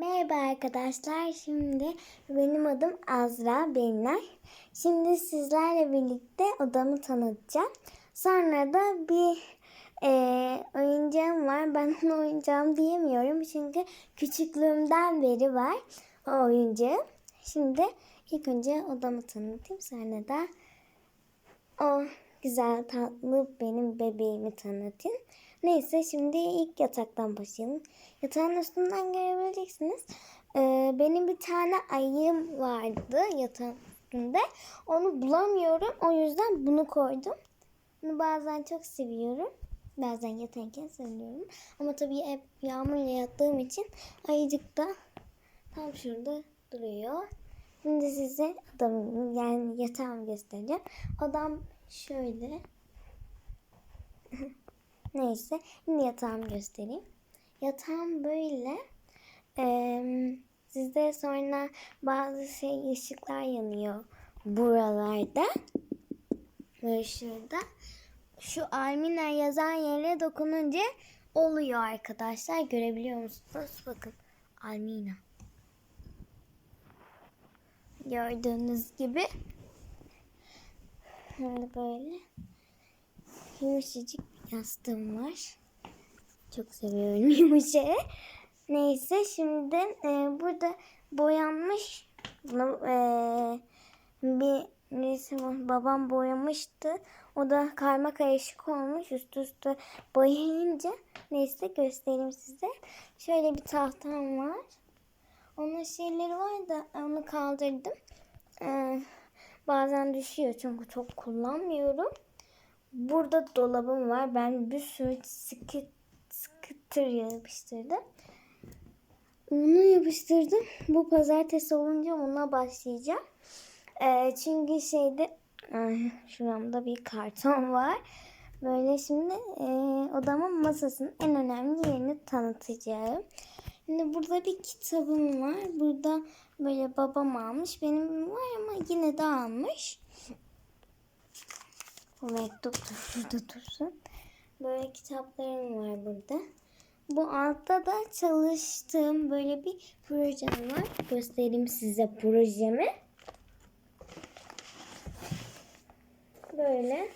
Merhaba arkadaşlar. Şimdi benim adım Azra Belinay. Şimdi sizlerle birlikte odamı tanıtacağım. Sonra da bir e, oyuncağım var. Ben ona oyuncağım diyemiyorum. Çünkü küçüklüğümden beri var o oyuncağım. Şimdi ilk önce odamı tanıtayım. Sonra da o güzel tatlı benim bebeğimi tanıtayım. Neyse şimdi ilk yataktan başlayalım. Yatağın üstünden görebileceksiniz. Ee, benim bir tane ayım vardı yatağın üstünde. Onu bulamıyorum. O yüzden bunu koydum. Bunu bazen çok seviyorum. Bazen yatarken seviyorum. Ama tabii hep yağmurla yattığım için ayıcık da tam şurada duruyor. Şimdi size odamı yani yatağımı göstereceğim. Odam şöyle. Neyse şimdi yatağımı göstereyim. Yatağım böyle. Ee, sizde sonra bazı şey ışıklar yanıyor buralarda. Böyle şurada. Şu Almina yazan yere dokununca oluyor arkadaşlar. Görebiliyor musunuz? Bakın Almina. Gördüğünüz gibi. Şimdi böyle yumuşacık yastığım var. Çok seviyorum yumuşağı. Neyse şimdi e, burada boyanmış bunu e, bir resim babam boyamıştı. O da karma karışık olmuş üst üste boyayınca. Neyse göstereyim size. Şöyle bir tahtam var. Onun şeyleri var da onu kaldırdım. E, bazen düşüyor çünkü çok kullanmıyorum. Burada dolabım var. Ben bir sürü sıkı, sıkıtır yapıştırdım. Onu yapıştırdım. Bu pazartesi olunca ona başlayacağım. Ee, çünkü şeyde ay, şuramda bir karton var. Böyle şimdi e, odamın masasının en önemli yerini tanıtacağım. Şimdi burada bir kitabım var. Burada böyle babam almış. Benim var ama yine de almış. Bu mektup da şurada dursun. Böyle kitaplarım var burada. Bu altta da çalıştığım böyle bir projem var. Göstereyim size projemi. Böyle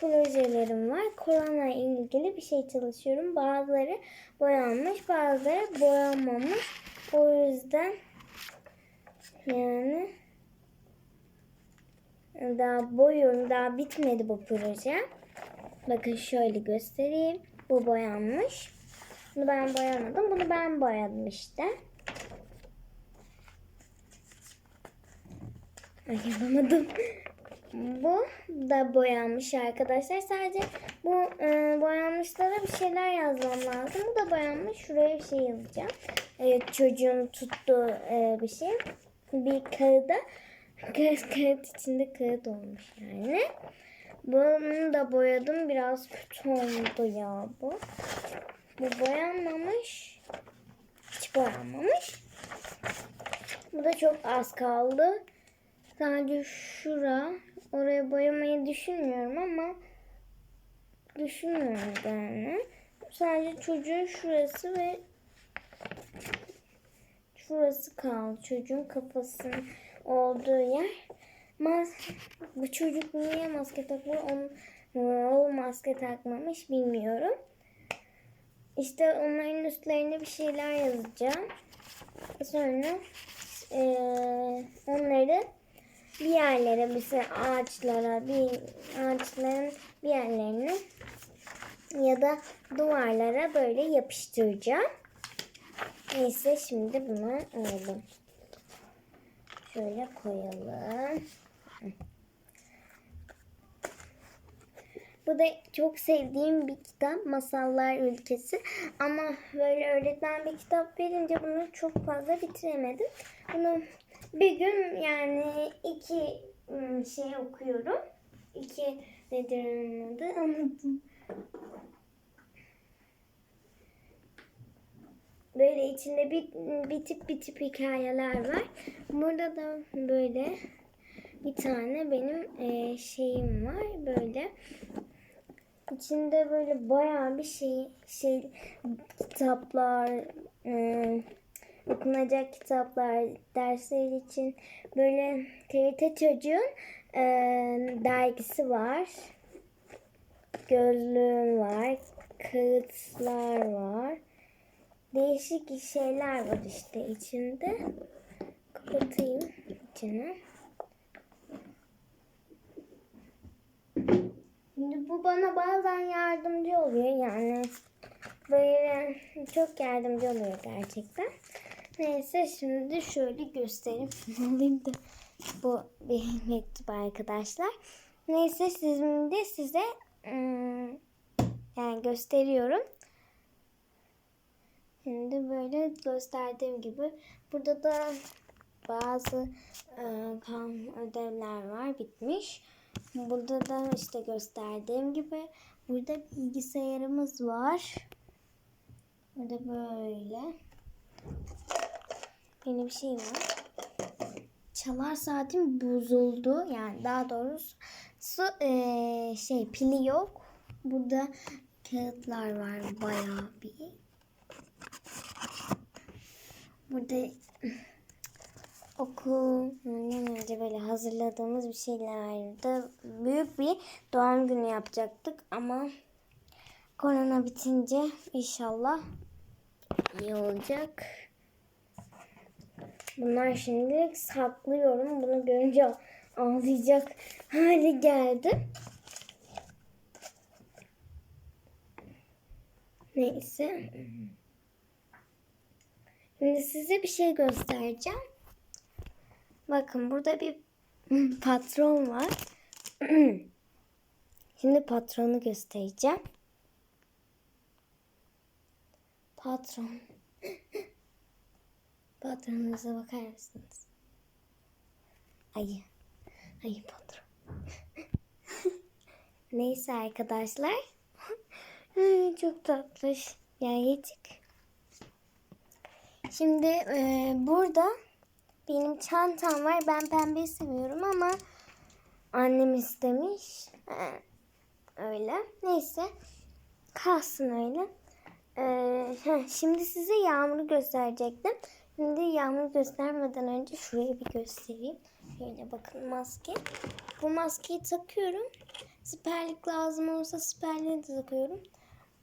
projelerim var. Korona ilgili bir şey çalışıyorum. Bazıları boyanmış, bazıları boyanmamış. O yüzden yani daha boyuyorum. Daha bitmedi bu proje. Bakın şöyle göstereyim. Bu boyanmış. Bunu ben boyamadım. Bunu ben boyadım işte. Ay yapamadım. Bu da boyanmış arkadaşlar. Sadece bu e, boyanmışlara bir şeyler yazmam lazım. Bu da boyanmış. Şuraya bir şey yazacağım. Evet, çocuğun tuttuğu e, bir şey. Bir kağıda kağıt, kağıt içinde kağıt olmuş yani. Bunu da boyadım. Biraz kötü oldu ya bu. Bu boyanmamış. Hiç boyanmamış. Bu da çok az kaldı. Sadece şura. Oraya boyamayı düşünmüyorum ama düşünmüyorum yani. Sadece çocuğun şurası ve şurası kaldı. Çocuğun kafasının olduğu yer. Mas bu çocuk niye maske takmıyor? Onun, o maske takmamış bilmiyorum. İşte onların üstlerine bir şeyler yazacağım. Sonra eee, onları bir yerlere mesela ağaçlara bir ağaçların bir yerlerine ya da duvarlara böyle yapıştıracağım. Neyse şimdi bunu alalım. Şöyle koyalım. Bu da çok sevdiğim bir kitap Masallar Ülkesi. Ama böyle öğretmen bir kitap verince bunu çok fazla bitiremedim. Bunu bir gün yani iki ım, şey okuyorum. İki nedir onun adı anladım. Böyle içinde bir, bitip bitip hikayeler var. Burada da böyle bir tane benim e, şeyim var böyle. İçinde böyle bayağı bir şey şey kitaplar, e, okunacak kitaplar, dersler için böyle TRT Çocuğun e, dergisi var. Gözlüğüm var. Kağıtlar var. Değişik şeyler var işte içinde. Kapatayım içini. Şimdi bu bana bazen yardımcı oluyor yani böyle çok yardımcı oluyor gerçekten. Neyse şimdi şöyle göstereyim. Alayım da bu bir mektup arkadaşlar. Neyse şimdi size ım, yani gösteriyorum. Şimdi böyle gösterdiğim gibi burada da bazı e, kam ödevler var bitmiş. Burada da işte gösterdiğim gibi burada bilgisayarımız var. Burada böyle yeni bir şey var. Çalar saatim bozuldu. Yani daha doğrusu su, eee, şey pili yok. Burada kağıtlar var bayağı bir. Burada okuldan önce böyle hazırladığımız bir şeyler vardı. Büyük bir doğum günü yapacaktık ama korona bitince inşallah iyi olacak. Bunlar şimdi saklıyorum. Bunu görünce ağlayacak hale geldi. Neyse. Şimdi size bir şey göstereceğim. Bakın burada bir patron var. Şimdi patronu göstereceğim. Patron. Patronunuza bakar mısınız? Ayı. Ayı patron. Neyse arkadaşlar. Çok tatlış. Yayıcık. Şimdi e, burada benim çantam var. Ben pembeyi seviyorum ama annem istemiş. E, öyle. Neyse. Kalsın öyle. Ee, şimdi size yağmuru gösterecektim. Şimdi yağmuru göstermeden önce şurayı bir göstereyim. Şöyle bakın maske. Bu maskeyi takıyorum. Siperlik lazım olursa siperliği de takıyorum.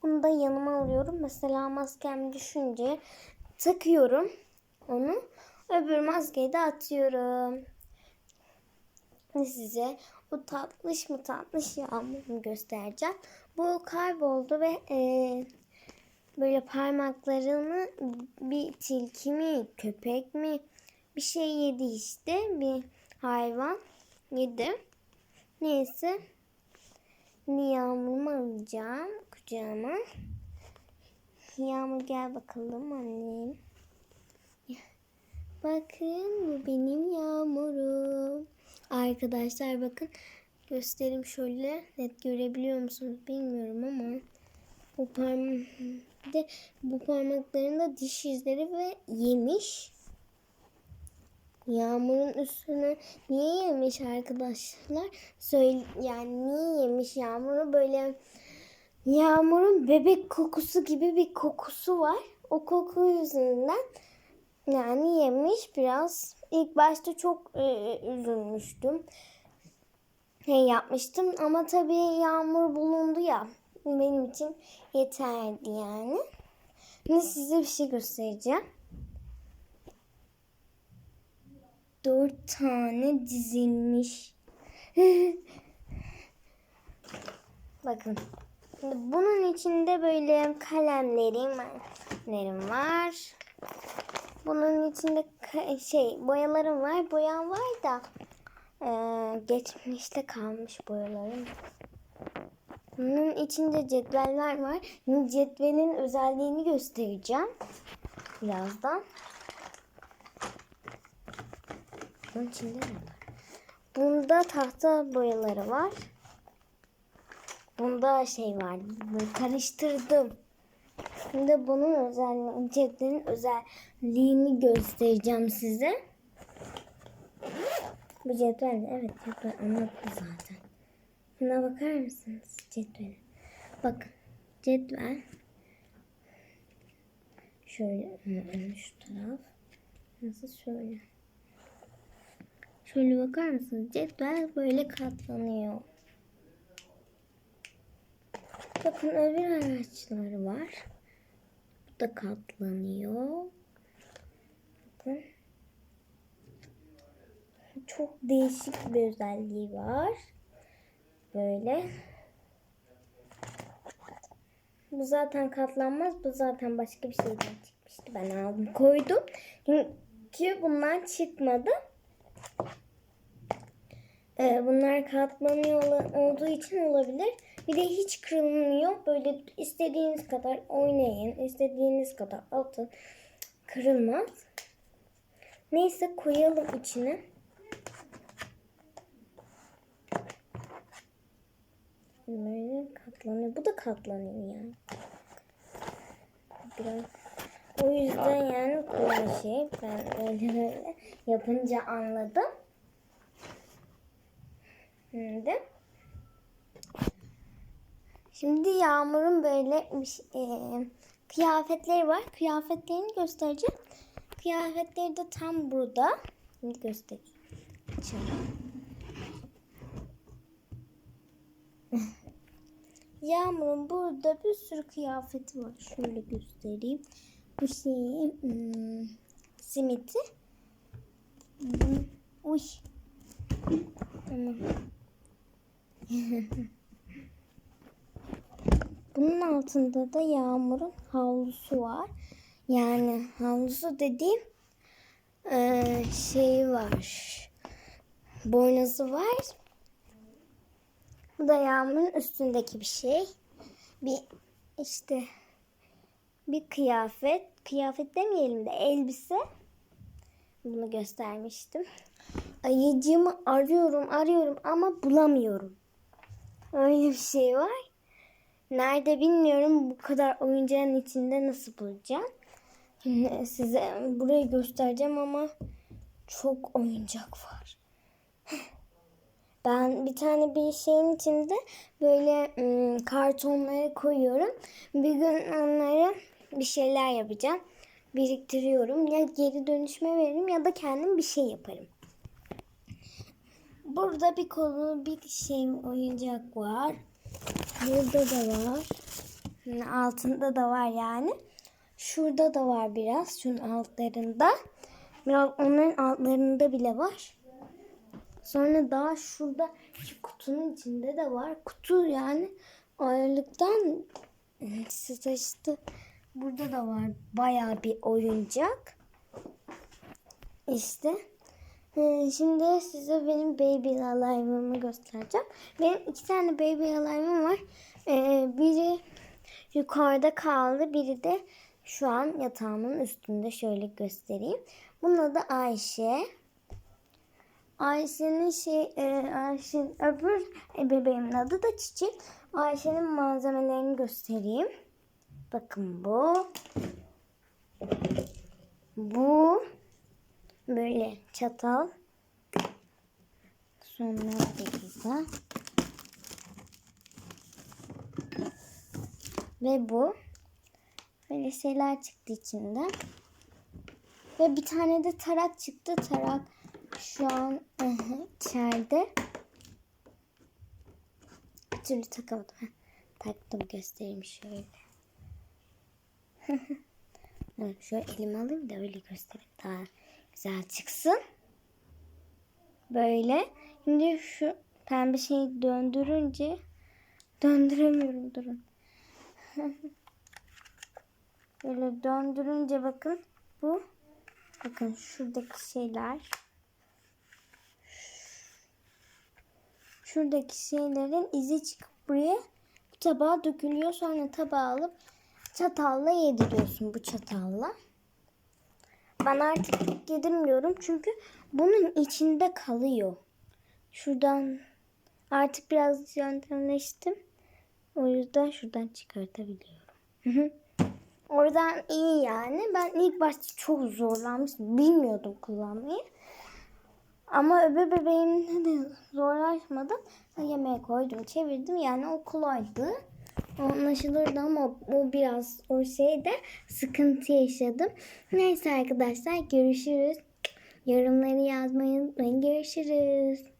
Bunu da yanıma alıyorum. Mesela maskem düşünce takıyorum onu. Öbür maskeyi de atıyorum. Size bu tatlış mı tatlış yağmurumu göstereceğim. Bu kayboldu ve eee böyle parmaklarını bir tilki mi köpek mi bir şey yedi işte bir hayvan yedi. Neyse yağmurumu alacağım kucağıma. Yağmur gel bakalım annem. Bakın bu benim yağmurum. Arkadaşlar bakın göstereyim şöyle net görebiliyor musunuz bilmiyorum ama bu parmak de bu parmaklarında diş izleri ve yemiş. Yağmurun üstüne niye yemiş arkadaşlar? Söyle yani niye yemiş yağmuru böyle yağmurun bebek kokusu gibi bir kokusu var. O koku yüzünden yani yemiş biraz. İlk başta çok e, üzülmüştüm. Hey yapmıştım ama tabii yağmur bulundu ya benim için yeterdi yani. Şimdi size bir şey göstereceğim. Dört tane dizilmiş. Bakın. Bunun içinde böyle kalemlerim var. Bunun içinde şey boyalarım var. Boyam var da e, geçmişte kalmış boyalarım. Bunun içinde cetveller var. Cetvelin özelliğini göstereceğim. Birazdan. Bunun içinde ne var? Bunda tahta boyaları var. Bunda şey var. Karıştırdım. Şimdi bunun özelliğini, cetvelin özelliğini göstereceğim size. Bu cetvel, evet cetvel anlattı zaten. Buna bakar mısınız cetvele? Bakın cetvel. Şöyle şu taraf. Nasıl şöyle. Şöyle bakar mısınız? Cetvel böyle katlanıyor. Bakın öbür araçları var. Bu da katlanıyor. Bakın. Çok değişik bir özelliği var. Böyle. Bu zaten katlanmaz. Bu zaten başka bir şeyden çıkmıştı. Ben aldım koydum. Çünkü bunlar çıkmadı. Ee, bunlar katlanıyor olduğu için olabilir. Bir de hiç kırılmıyor. Böyle istediğiniz kadar oynayın. istediğiniz kadar atın. Kırılmaz. Neyse koyalım içine. Böyle katlanıyor. Bu da katlanıyor yani. Biraz o yüzden yani kolay şey. Ben öyle böyle yapınca anladım. Şimdi Şimdi Yağmur'un böyle e, kıyafetleri var. Kıyafetlerini göstereceğim. Kıyafetleri de tam burada. Şimdi göstereyim. Açalım. Yağmur'un burada bir sürü kıyafeti var. Şöyle göstereyim. Bu şeyi hmm, simiti. Uy. Tamam. Bunun altında da Yağmur'un havlusu var. Yani havlusu dediğim eee şey var. Boynuzu var. Bu da Yağmur'un üstündeki bir şey. Bir işte bir kıyafet. Kıyafet demeyelim de elbise. Bunu göstermiştim. Ayıcığımı arıyorum arıyorum ama bulamıyorum. Öyle bir şey var. Nerede bilmiyorum bu kadar oyuncağın içinde nasıl bulacağım. Size burayı göstereceğim ama çok oyuncak var. Ben bir tane bir şeyin içinde böyle ım, kartonları koyuyorum. Bir gün onları bir şeyler yapacağım. Biriktiriyorum. Ya geri dönüşme veririm ya da kendim bir şey yaparım. Burada bir kolu bir şey oyuncak var. Burada da var. Altında da var yani. Şurada da var biraz. Şunun altlarında. Biraz onların altlarında bile var. Sonra daha şurada şu kutunun içinde de var. Kutu yani ağırlıktan sıçtı. Burada da var bayağı bir oyuncak. İşte. Ee, Şimdi size benim baby alive'ımı göstereceğim. Benim iki tane baby alive'ım var. Ee, biri yukarıda kaldı. Biri de şu an yatağımın üstünde. Şöyle göstereyim. Bunun adı Ayşe. Ayşe'nin şey, e, Ayşe'nin öbür bebeğimin adı da Çiçek. Ayşe'nin malzemelerini göstereyim. Bakın bu. Bu. Böyle çatal. Sonra burada. Ve bu. Böyle şeyler çıktı içinden. Ve bir tane de tarak çıktı. Tarak şu an içeride. Bir türlü takamadım. Taktım göstereyim şöyle. Şöyle elime alayım da öyle göstereyim. Daha güzel çıksın. Böyle. Şimdi şu pembe şeyi döndürünce döndüremiyorum durun. Böyle döndürünce bakın bu bakın şuradaki şeyler şuradaki şeylerin izi çıkıp buraya bu tabağa dökülüyor. Sonra tabağı alıp çatalla yediriyorsun bu çatalla. Ben artık yedirmiyorum çünkü bunun içinde kalıyor. Şuradan artık biraz yöntemleştim. O yüzden şuradan çıkartabiliyorum. Oradan iyi yani. Ben ilk başta çok zorlanmıştım. Bilmiyordum kullanmayı. Ama öbür bebeğimde de zorlaşmadım. Yemeğe koydum, çevirdim. Yani o kolaydı. Anlaşılırdı ama o biraz o şeyde sıkıntı yaşadım. Neyse arkadaşlar görüşürüz. Yorumları yazmayı unutmayın. Görüşürüz.